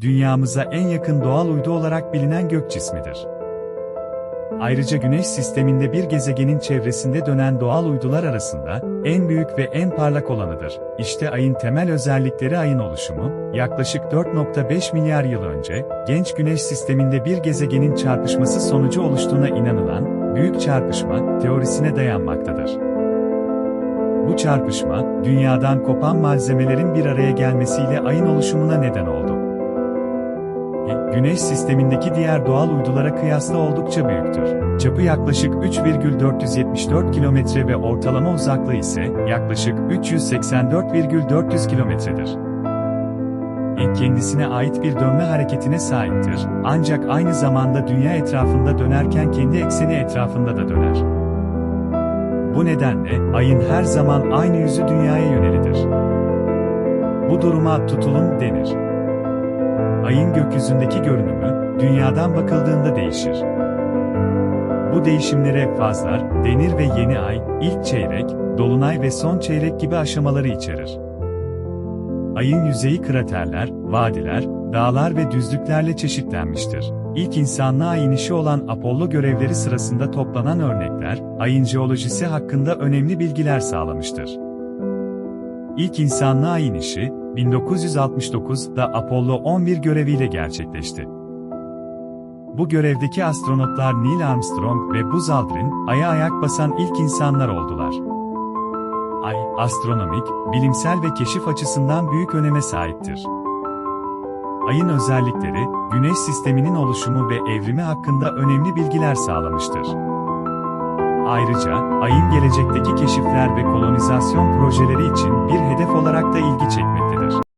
dünyamıza en yakın doğal uydu olarak bilinen gök cismidir. Ayrıca Güneş sisteminde bir gezegenin çevresinde dönen doğal uydular arasında en büyük ve en parlak olanıdır. İşte Ay'ın temel özellikleri Ay'ın oluşumu, yaklaşık 4.5 milyar yıl önce, genç Güneş sisteminde bir gezegenin çarpışması sonucu oluştuğuna inanılan, büyük çarpışma teorisine dayanmaktadır. Bu çarpışma, dünyadan kopan malzemelerin bir araya gelmesiyle ayın oluşumuna neden oldu. Güneş sistemindeki diğer doğal uydulara kıyasla oldukça büyüktür. Çapı yaklaşık 3,474 kilometre ve ortalama uzaklığı ise yaklaşık 384,400 kilometredir. Kendisine ait bir dönme hareketine sahiptir, ancak aynı zamanda dünya etrafında dönerken kendi ekseni etrafında da döner. Bu nedenle, ayın her zaman aynı yüzü dünyaya yönelidir. Bu duruma tutulum denir. Ayın gökyüzündeki görünümü, dünyadan bakıldığında değişir. Bu değişimlere fazlar, denir ve yeni ay, ilk çeyrek, dolunay ve son çeyrek gibi aşamaları içerir. Ayın yüzeyi kraterler, vadiler, dağlar ve düzlüklerle çeşitlenmiştir. İlk insanlığa inişi olan Apollo görevleri sırasında toplanan örnekler, ayın jeolojisi hakkında önemli bilgiler sağlamıştır. İlk insanlığa inişi, 1969'da Apollo 11 göreviyle gerçekleşti. Bu görevdeki astronotlar Neil Armstrong ve Buzz Aldrin, Ay'a ayak basan ilk insanlar oldular. Ay, astronomik, bilimsel ve keşif açısından büyük öneme sahiptir. Ayın özellikleri, Güneş sisteminin oluşumu ve evrimi hakkında önemli bilgiler sağlamıştır. Ayrıca, ayın gelecekteki keşifler ve kolonizasyon projeleri için bir hedef olarak da ilgi çekmektedir.